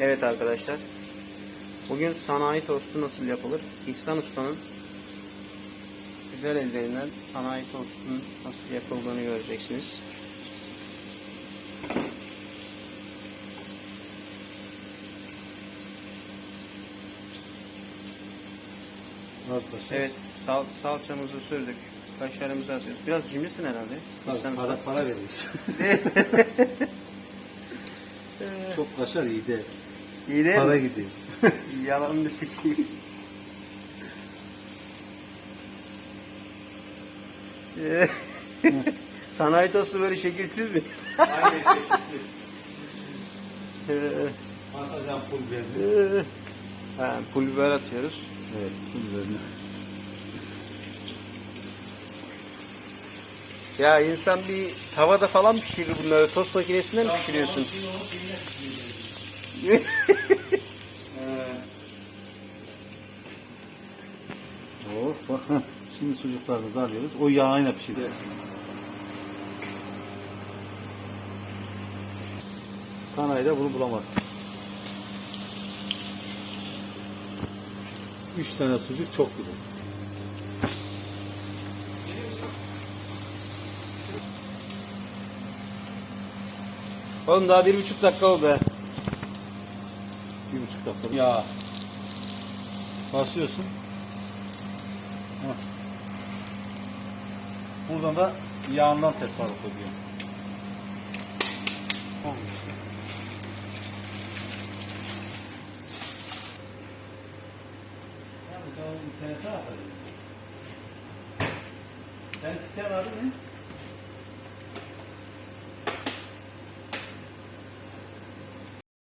Evet arkadaşlar. Bugün sanayi tostu nasıl yapılır? İhsan Usta'nın güzel ellerinden sanayi tostunun nasıl yapıldığını göreceksiniz. Evet, sal salçamızı sürdük. Kaşarımızı atıyoruz. Biraz cimrisin herhalde. Tabii, İhsan para, Usta. para veriyoruz. Çok kaşar iyi de. İyi değil Para mi? gidiyor. Yalanını sikeyim. Ee, Sanayi tostu böyle şekilsiz mi? Aynen şekilsiz. Ee, Masacağım pul verdi. ee. ha, pul biber atıyoruz. Evet pul verdi. Ya insan bir tavada falan pişirir bunları. Tost makinesinde mi pişiriyorsun? Oh bak. heh. Şimdi sucuklarımızı alıyoruz. O yağıyla pişiriyor. Sanayide bunu bulamaz. Üç tane sucuk çok güzel. Oğlum daha bir buçuk dakika oldu. Bir buçuk dakika. Ya. Basıyorsun. Heh. Buradan da yağından tasarruf ediyor. Olmuş. Yani internete atarım. Sen site var mı?